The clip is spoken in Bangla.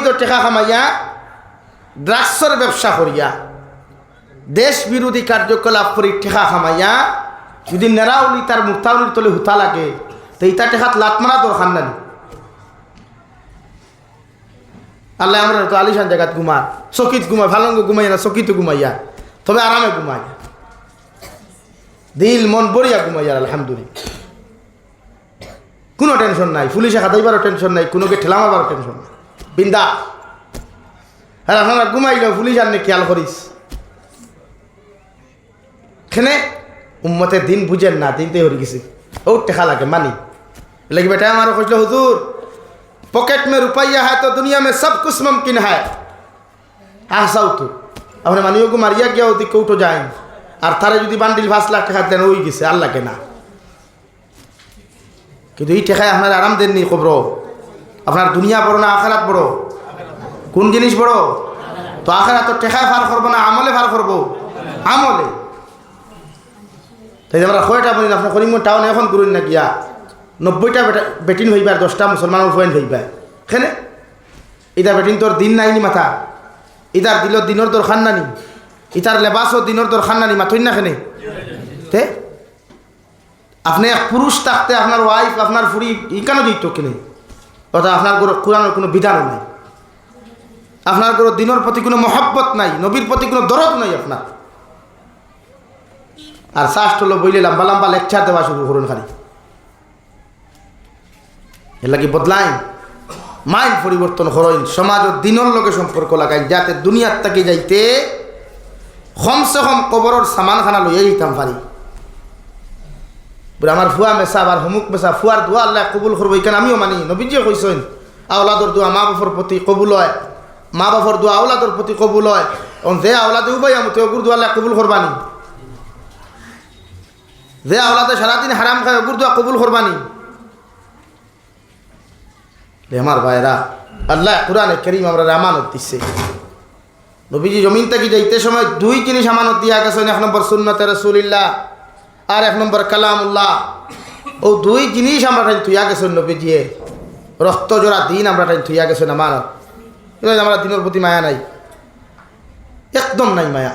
অবৈধ টেকা খামাইয়া ড্রাগসের ব্যবসা করিয়া, দেশ বিরোধী কার্যকলাপ করি টেকা খামাইয়া, যদি নেরাউলি তার মুক্তাউলির তলে হুতা লাগে, তো ইটা টেকাত লাত মারা দরকার নানি আল্লাহ আমরা তো আলিশান জায়গাত ঘুমা চকিত ঘুমাই ভালঙ্গ ঘুমাই না, চকিতে ঘুমাইয়া, তবে আরামে ঘুমাই দিল, মন বড়িয়া ঘুমাইয়া আলহামদুলিল্লাহ। কোনো টেনশন নাই পুলিশে খাতাইবারও টেনশন নাই, কোনোকে ঠেলা মারবারও টেনশন নাই। বিন্দা হ্যাঁ আপনারা ঘুমাইল পুলিশ আর খেয়াল করিস খেনে উম্মতে দিন বুঝেন না দিনতে হরি গেছি ও টেকা লাগে মানি लेकिन बेटा हमारा कुछ हुजूर पॉकेट में रुपया है तो दुनिया में सब कुछ मुमकिन है আসাও তো আপনি মানিও মারিয়া গিয়া ওদি কৌটো যায় আর তারা যদি বান্ডিল পাঁচ লাখ টাকা দেন ওই গেছে আল্লাহ কেনা কিন্তু এই টেকায় আপনার আরাম দেননি খবর আপনার দুনিয়া বড় না আখারাত বড়? কোন জিনিস বড়? তো আখারাত তো টেকায় ফার করব না, আমলে ফার করব? আমলে। তাই আমরা কয়টা বলি, আপনার করিম টাউন এখন করুন না গিয়া নব্বইটা বেটা বেটিন হইবা আর দশটা মুসলমানের ফয়েন হইবা খেনে ইটা বেটিন তোর দিন নাইনি মাথা। ইটার দিল দিনের খান নানি ইটার লেবাসও দিনের খান নানি মাথইন না? খেনে তে? আপনি এক পুরুষ থাকতে আপনার ওয়াইফ আপনার ফুরি ই কেন দিত কিনে? অর্থাৎ আপনার কোনো কোরআনের কোনো বিধানও নাই। আপনার কোনো দিনের প্রতি কোনো মহব্বত নাই, নবীর প্রতি কোনো দরদ নাই আপনার। আর শ্বাস টলো বইলে লাম্বা লাম্বা লেকচার দেওয়া শুরু করুন খালি। এর লাগি বদলাই মাইন্ড পরিবর্তন করইন সমাজ ও দিনের লগে সম্পর্ক লাগাই যাতে দুনিয়ার তাকে যাইতে কমসে কম কবরের সামান খানা লইয়া যেতাম পারি। বলে আমার ফুয়া মেসা আবার হুমুক মেসা ফুয়ার দোয়া আল্লাহ কবুল করব এখানে আমিও মানি নবীজিও কইসেন আওলাদর দোয়া মা বাপর প্রতি কবুল হয়। মা বাপর দোয়া আওলাদর প্রতি কবুল হয়। এবং যে আওলাদে উবাই আমি তো ওগুর দোয়া আল্লাহ কবুল করবানি যে আওলাদে সারাদিন হারাম খায় ওগুর দোয়া কবুল করবানি আমার ভাইরা আল্লাহ কোরআনে করিম আমরা আমানত দিচ্ছে নবীজি জমিন থেকে যাইতে সময় দুই জিনিস আমানত দিয়া গেছেন এক নম্বর সুন্নতে রসুলিল্লাহ আর এক নম্বর কালামুল্লাহ। ও দুই জিনিস আমরা টাইম থুইয়া গেছেন নবীজিয়ে। রক্ত জোড়া দিন আমরা টাইম থুইয়া গেছেন আমানত। আমরা দিনের প্রতি মায়া নাই। একদম নাই মায়া।